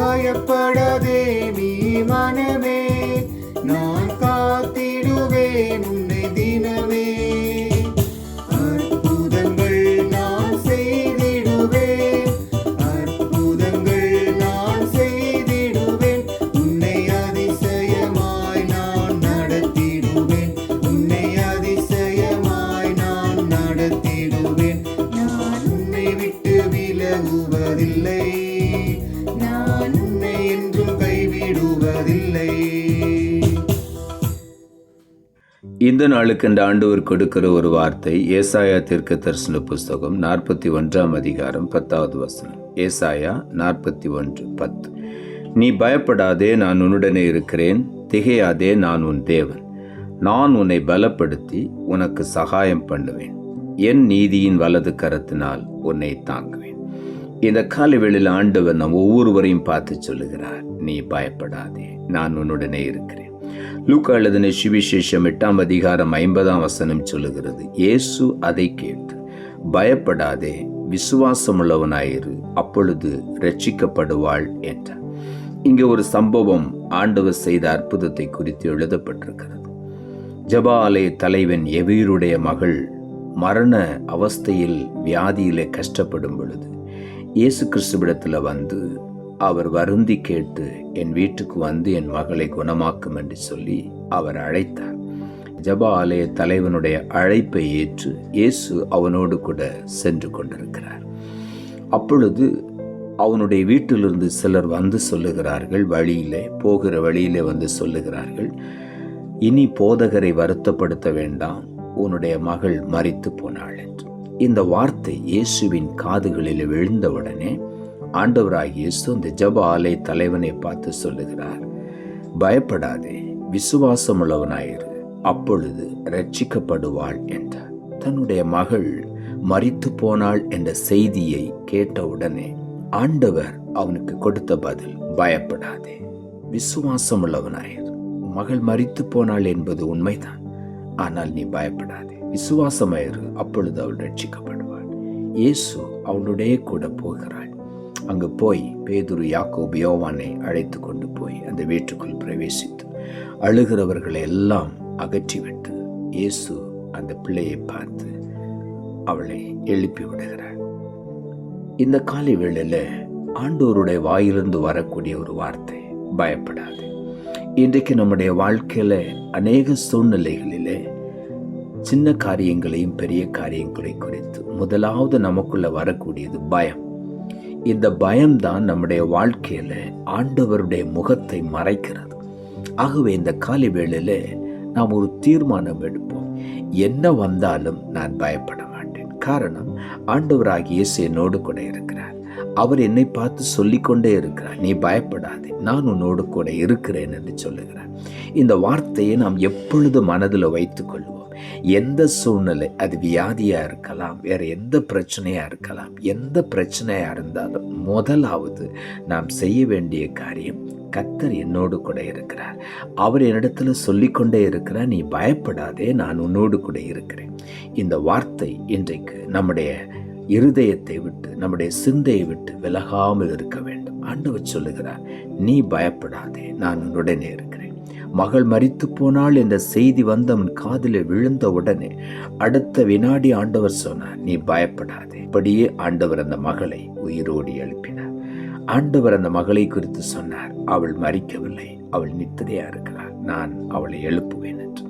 பயப்படாதே நீ மனமே. நான் காத்திடுவேன் இந்த நாளுக்கு இந்த ஆண்டவர் கொடுக்கிற ஒரு வார்த்தை ஏசாயா தீர்க்க தரிசன புஸ்தகம் நாற்பத்தி ஒன்றாம் அதிகாரம் பத்தாவது வசனம். ஏசாயா நாற்பத்தி ஒன்று பத்து. நீ பயப்படாதே நான் உன்னுடனே இருக்கிறேன். திகையாதே நான் உன் தேவன். நான் உன்னை பலப்படுத்தி உனக்கு சகாயம் பண்ணுவேன். என் நீதியின் வலது கரத்தினால் உன்னை தாங்குவேன். இந்த காலவெளியில் ஆண்டவர் நம் ஒவ்வொருவரையும் பார்த்து சொல்லுகிறார் நீ பயப்படாதே நான் உன்னுடனே இருக்கிறேன். லூக்கா எழுதின சுவிசேஷம் எட்டாம் அதிகாரம் ஐம்பதாம் வசனம் சொல்லுகிறது. இயேசு அதை கேட்டு பயப்படாதே விசுவாசமுள்ளவனாயிரு அப்பொழுது ரட்சிக்கப்படுவாள் என்றார். இங்கே ஒரு சம்பவம் ஆண்டவர் செய்த அற்புதத்தை குறித்து எழுதப்பட்டிருக்கிறது. ஜபா ஆலய தலைவன் எவீருடைய மகள் மரண அவஸ்தையில் வியாதியிலே கஷ்டப்படும் பொழுது இயேசு கிறிஸ்துவிடத்தில் வந்து அவர் வருந்தி கேட்டு என் வீட்டுக்கு வந்து என் மகளை குணமாக்கும் என்று சொல்லி அவர் அழைத்தார். ஜப ஆலய தலைவனுடைய அழைப்பை ஏற்று இயேசு அவனோடு கூட சென்று கொண்டிருக்கிறார். அப்பொழுது அவனுடைய வீட்டிலிருந்து சிலர் வந்து சொல்லுகிறார்கள் வழியிலே போகிற வழியிலே வந்து சொல்லுகிறார்கள் இனி போதகரை வருத்தப்படுத்த வேண்டாம் உன்னுடைய மகள் மறித்து போனாள் என்று. இந்த வார்த்தை இயேசுவின் காதுகளில் விழுந்தவுடனே ஆண்டவராக இயேசு இந்த ஜப ஆலை தலைவனை பார்த்து சொல்லுகிறார் பயப்படாதே விசுவாசமுள்ளவனாயிரு அப்பொழுது ரட்சிக்கப்படுவாள் என்றார். தன்னுடைய மகள் மறித்து போனாள் என்ற செய்தியை கேட்டவுடனே ஆண்டவர் அவனுக்கு கொடுத்த பதில் பயப்படாதே விசுவாசமுள்ளவனாயிரு மகள் மறித்து போனாள் என்பது உண்மைதான். ஆனால் நீ பயப்படாதே விசுவாசமாயிரு அப்பொழுது அவள் ரட்சிக்கப்படுவாள் இயேசு அவளுடைய கூட போகிறாள். அங்கு போய் பேதுரு யாக்கோபு யோவானை அழைத்து கொண்டு போய் அந்த வீட்டுக்குள் பிரவேசித்து அழுகிறவர்களை எல்லாம் அகற்றிவிட்டு இயேசு அந்த பிள்ளையை பார்த்து அவளை எழுப்பி விடுகிறார். இந்த காலை வேளையில் ஆண்டோருடைய வாயிலிருந்து வரக்கூடிய ஒரு வார்த்தை பயப்படாது. இன்றைக்கு நம்முடைய வாழ்க்கையில் அநேக சூழ்நிலைகளிலே சின்ன காரியங்களையும் பெரிய காரியங்களை குறித்து முதலாவது நமக்குள்ளே வரக்கூடியது பயம். இந்த பயம்தான் நம்முடைய வாழ்க்கையில் ஆண்டவருடைய முகத்தை மறைக்கிறது. ஆகவே இந்த காலை வேளையில் நாம் ஒரு தீர்மானம் எடுப்போம். என்ன வந்தாலும் நான் பயப்பட மாட்டேன். காரணம் ஆண்டவராகிய இயேசு என்னோடு கூட இருக்கிறார். அவர் என்னை பார்த்து சொல்லிக்கொண்டே இருக்கிறார். நீ பயப்படாதே நான் உன்னோடு கூட இருக்கிறேன் என்று சொல்லுகிறார். இந்த வார்த்தையை நாம் எப்பொழுது மனதில் வைத்துக் கொள்வோம். எந்த சூழ்நிலை அது வியாதியாக இருக்கலாம் வேற எந்த பிரச்சனையாக இருக்கலாம் எந்த பிரச்சனையாக இருந்தாலும் முதலாவது நாம் செய்ய வேண்டிய காரியம் கத்தர் என்னோடு கூட இருக்கிறார். அவர் என்னிடத்துல சொல்லிக்கொண்டே இருக்கிறார் நீ பயப்படாதே நான் உன்னோடு கூட இருக்கிறேன். இந்த வார்த்தை இன்றைக்கு நம்முடைய இருதயத்தை விட்டு நம்முடைய சிந்தையை விட்டு விலகாமல் இருக்க வேண்டும். ஆண்டவர் சொல்லுகிறார் நீ பயப்படாதே நான் உன்னுடனே இருக்கிறேன். மகள் மறித்து போனாள் என்ற செய்தி வந்தவன் காதில் விழுந்த உடனே அடுத்த வினாடி ஆண்டவர் சொன்னார் நீ பயப்படாதே. இப்படியே ஆண்டவர் அந்த மகளை உயிரோடு எழுப்பினார். ஆண்டவர் அந்த மகளை குறித்து சொன்னார் அவள் மறிக்கவில்லை அவள் நித்திரையா இருக்கிறார் நான் அவளை எழுப்புவேன் என்று.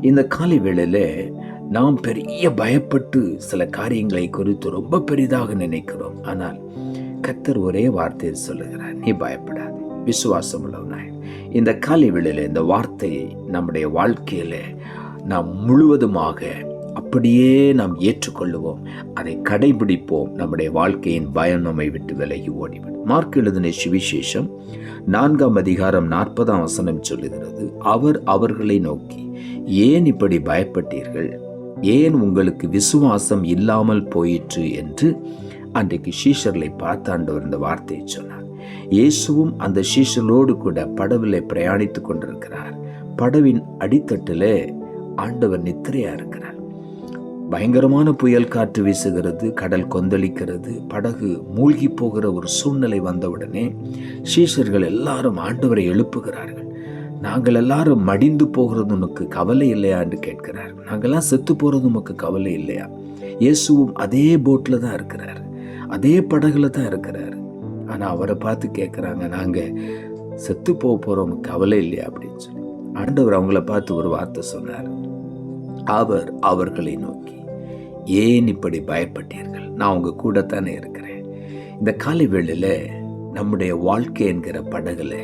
இந்த காலை வேளையில நாம் பெரிய பயப்பட்டு சில காரியங்களை குறித்து ரொம்ப பெரிதாக நினைக்கிறோம். ஆனால் கத்தர் ஒரே வார்த்தையில் சொல்லுகிறார் நீ பயப்படாது. விசுவாசம் உள்ளவனாய் இந்த காலை வேளையில இந்த வார்த்தையை நம்முடைய வாழ்க்கையில் நாம் முழுவதுமாக அப்படியே நாம் ஏற்றுக்கொள்ளுவோம். அதை கடைபிடிப்போம். நம்முடைய வாழ்க்கையின் பயம் நம்மை விட்டு விலகி ஓடிவிடும். மார்க் எழுதின சுவிசேஷம் நான்காம் அதிகாரம் நாற்பதாம் வசனம் சொல்லுகிறது அவர் அவர்களை நோக்கி ஏன் இப்படி பயப்பட்டீர்கள்? ஏன் உங்களுக்கு விசுவாசம் இல்லாமல் போயிற்று? என்று அன்றைக்கு ஷீஷர்களை பார்த்தாண்டவர் இந்த வார்த்தையை சொன்னார். இயேசுவும் அந்த சீஷனோடு கூட படவிலே பிரயாணித்துக் கொண்டிருக்கிறார். படவின் அடித்தட்டிலே ஆண்டவர் நித்திரையா இருக்கிறார். பயங்கரமான புயல் காற்று வீசுகிறது கடல் கொந்தளிக்கிறது படகு மூழ்கி போகிற ஒரு சூழ்நிலை வந்தவுடனே சீஷர்கள் எல்லாரும் ஆண்டவரை எழுப்புகிறார்கள். நாங்கள் எல்லாரும் மடிந்து போகிறது உனக்கு கவலை இல்லையா? என்று கேட்கிறார். நாங்கள்லாம் செத்து போகிறது உமக்கு கவலை இல்லையா? இயேசுவும் அதே போட்டில் தான் இருக்கிறார். அதே படகுல தான் இருக்கிறார். ஆனால் அவரை பார்த்து கேட்குறாங்க நாங்கள் செத்து போக போகிறோம் கவலை இல்லையா? அப்படின்னு சொல்லி. ஆண்டவர் அவங்கள பார்த்து ஒரு வார்த்தை சொன்னார் அவர் அவர்களை நோக்கி ஏன் இப்படி பயப்பட்டீர்கள்? நான் உங்கள் கூட தானே இருக்கிறேன். இந்த காலை வேளையில் நம்முடைய வாழ்க்கை என்கிற படகுல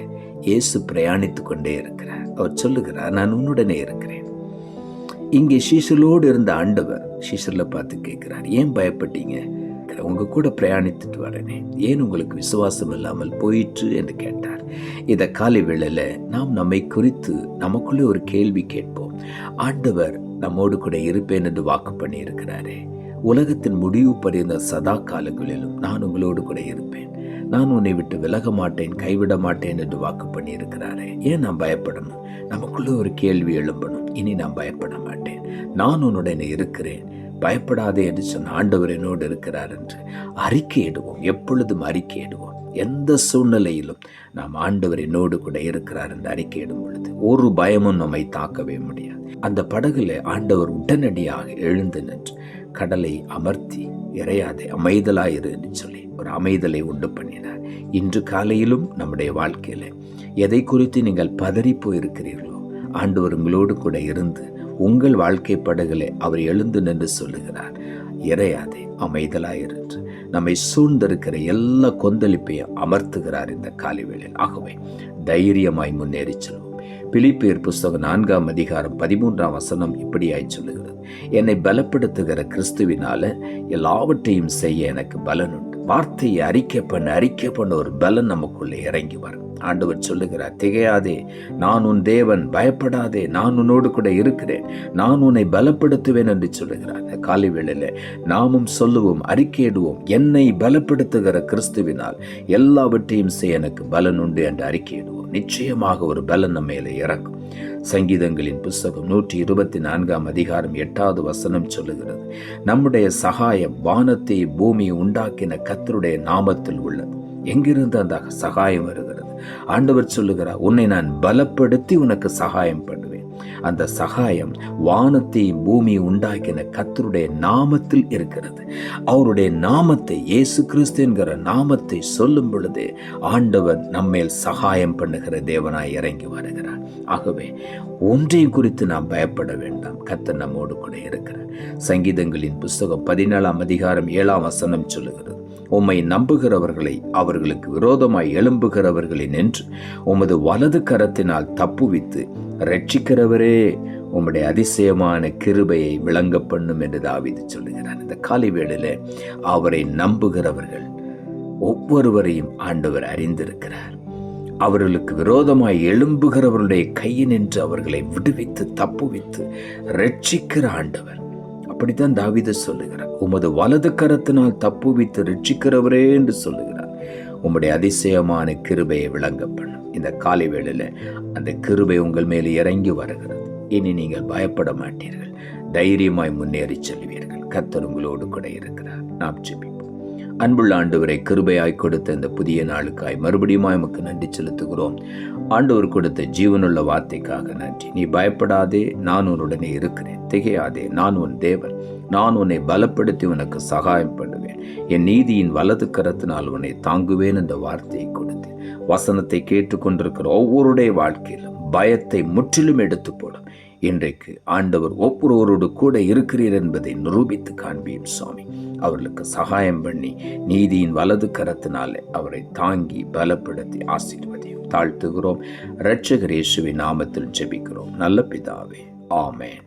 இயேசு பிரயாணித்து கொண்டே இருக்கிறார். அவர் சொல்லுகிறார் நான் உன்னுடனே இருக்கிறேன். இங்கே சீசலோடு இருந்த ஆண்டவர் சீசரில் பார்த்து கேட்குறார் ஏன் பயப்பட்டீங்க? உங்கள் கூட பிரயாணித்துட்டு வரேனே. ஏன் உங்களுக்கு விசுவாசம் இல்லாமல் போயிற்று? என்று கேட்டார். இதை காலை வேளையில் நாம் நம்மை குறித்து நமக்குள்ளே ஒரு கேள்வி கேட்போம். ஆண்டவர் நம்மோடு கூட இருப்பேன் என்று வாக்கு பண்ணியிருக்கிறாரே. உலகத்தின் முடிவு பறிந்த சதா காலங்களிலும் நான் உங்களோடு கூட இருப்பேன். நான் உன்னை விட்டு விலக மாட்டேன் கைவிட மாட்டேன் என்று வாக்கு பண்ணியிருக்கிறாரே. ஏன் நான் பயப்படணும்? நமக்குள்ளே ஒரு கேள்வி எழும்பணும். இனி நான் பயப்பட மாட்டேன். நான் உன்னுடன் இருக்கிறேன். பயப்படாதே என்று சொன்ன ஆண்டவர் என்னோடு இருக்கிறார் என்று அறிக்கையிடுவோம். எப்பொழுதும் அறிக்கையிடுவோம். எந்த சூழ்நிலையிலும் நாம் ஆண்டவர் என்னோடு கூட இருக்கிறார் என்று அறிக்கையிடும் பொழுது ஒரு பயமும் நம்மை தாக்கவே முடியாது. அந்த படகுல ஆண்டவர் உடனடியாக எழுந்து நின்று கடலை அமர்த்தி இறையாதே அமைதலாயிரு என்று சொல்லி ஒரு அமைதலை உண்டு பண்ணினார். இன்று காலையிலும் நம்முடைய வாழ்க்கையில் எதை குறித்து நீங்கள் பதறி போயிருக்கிறீர்களோ ஆண்டவர் உங்களோடு கூட இருந்து உங்கள் வாழ்க்கை படகுல அவர் எழுந்து நின்று சொல்லுகிறார். இறையாதே அமைதலாயிருன்று நம்மை சூழ்ந்திருக்கிற எல்லா கொந்தளிப்பையும் அமர்த்துகிறார் இந்த காலை வேளையில் ஆகவே தைரியமாய் முன்னேறி செல்வோம். பிலிப்பியர் புஸ்தகம் நான்காம் அதிகாரம் பதிமூன்றாம் வசனம் இப்படியாய் சொல்லுகிறது. என்னை பலப்படுத்துகிற கிறிஸ்துவினால எல்லாவற்றையும் செய்ய எனக்கு பலன் உண்டு வார்த்தையை அறிக்கை பண்ண அறிக்கை பண்ண ஒரு பலன் நமக்குள்ளே இறங்கி வரும். ஆண்டவர் சொல்லுகிறார் திகையாதே நான் உன் தேவன் பயப்படாதே நான் உன்னோடு கூட இருக்கிறேன் நான் உன்னை பலப்படுத்துவேன் என்று சொல்லுகிறார். இந்த காலை வேளையில் நாமும் சொல்லுவோம் அறிக்கையிடுவோம் என்னை பலப்படுத்துகிற கிறிஸ்துவினால் எல்லாவற்றையும் செய்ய எனக்கு பலன் உண்டு என்று அறிக்கையிடுவோம். நிச்சயமாக ஒரு பலன் நம்ம மேலே இறங்கும். சங்கீதங்களின் புஸ்தகம் நூற்றி இருபத்தி நான்காம் அதிகாரம் எட்டாவது வசனம் சொல்லுகிறது நம்முடைய சகாயம் வானத்தை பூமி உண்டாக்கின கத்தருடைய நாமத்தில் உள்ளது. எங்கிருந்து அந்த சகாயம் வருகிறது? ஆண்டவர் சொல்லுகிறார் உன்னை நான் பலப்படுத்தி உனக்கு சகாயம் பண்ணுவேன். அந்த சகாயம் வானத்தை பூமியை உண்டாக்கின கத்தருடைய நாமத்தில் இருக்கிறது. அவருடைய நாமத்தை இயேசு கிறிஸ்து என்கிற நாமத்தை சொல்லும் பொழுதே ஆண்டவர் நம்மேல் சகாயம் பண்ணுகிற தேவனாய் இறங்கி வருகிறார். ஆகவே ஒன்றையும் குறித்து நாம் பயப்பட வேண்டாம். கத்தர் நம்மோடு கூட இருக்கிறார். சங்கீதங்களின் புஸ்தகம் பதினேழாம் அதிகாரம் ஏழாம் வசனம் சொல்லுகிறது. உம்மை நம்புகிறவர்களை அவர்களுக்கு விரோதமாய் எழும்புகிறவர்களை நின்று உமது வலது கரத்தினால் தப்புவித்து ரட்சிக்கிறவரே உம்முடைய அதிசயமான கிருபையை விளங்க பண்ணும் என்று தாவிது சொல்லுகிறான். இந்த காலை வேளையில அவரை நம்புகிறவர்கள் ஒவ்வொருவரையும் ஆண்டவர் அறிந்திருக்கிறார். அவர்களுக்கு விரோதமாய் எழும்புகிறவர்களுடைய கையினின்று அவர்களை விடுவித்து தப்புவித்து ரட்சிக்கிற ஆண்டவர். அப்படித்தான் தாவித சொல்லுகிறார். உமது வலது கரத்தினால் தப்புவித்து ரட்சிக்கிறவரே என்று சொல்லுகிறார். உம்முடைய அதிசயமான கிருபையை விளங்க பண்ணும் இந்த காலை வேளையில் அந்த கிருபை உங்கள் மேல் இறங்கி வருகிறது. இனி நீங்கள் பயப்பட மாட்டீர்கள். தைரியமாய் முன்னேறி செல்வீர்கள். கத்தர் உங்களோடு கூட இருக்கிறார். நாம் ஜெபிப்போம். அன்புள்ள ஆண்டவரை கிருபையாய் கொடுத்த இந்த புதிய நாளுக்காய் மறுபடியும் எமக்கு நன்றி செலுத்துகிறோம். ஆண்டவர் கொடுத்த ஜீவனுள்ள வார்த்தைக்காக நன்றி. நீ பயப்படாதே நான் உன்னுடனே இருக்கிறேன். திகையாதே நான் உன் தேவன். நான் உன்னை பலப்படுத்தி உனக்கு சகாயம் பண்ணுவேன். என் நீதியின் வலது கரத்தினால் உன்னை தாங்குவேன் என்ற வார்த்தையை கொடுத்து வசனத்தை கேட்டுக்கொண்டிருக்கிற ஒவ்வொருடைய வாழ்க்கையிலும் பயத்தை முற்றிலும் எடுத்து போடும் இன்றைக்கு ஆண்டவர் ஒப்புரவரோடு கூட இருக்கிறீர் என்பதை நிரூபித்து காண்பீர் சுவாமி. அவர்களுக்கு சகாயம் பண்ணி நீதியின் வலது கரத்தினாலே அவரை தாங்கி பலப்படுத்தி ஆசீர்வதியும் தாழ்த்துகிறோம். இரட்சகர் இயேசுவின் நாமத்தில் ஜெபிக்கிறோம். நல்ல பிதாவே. ஆமென்.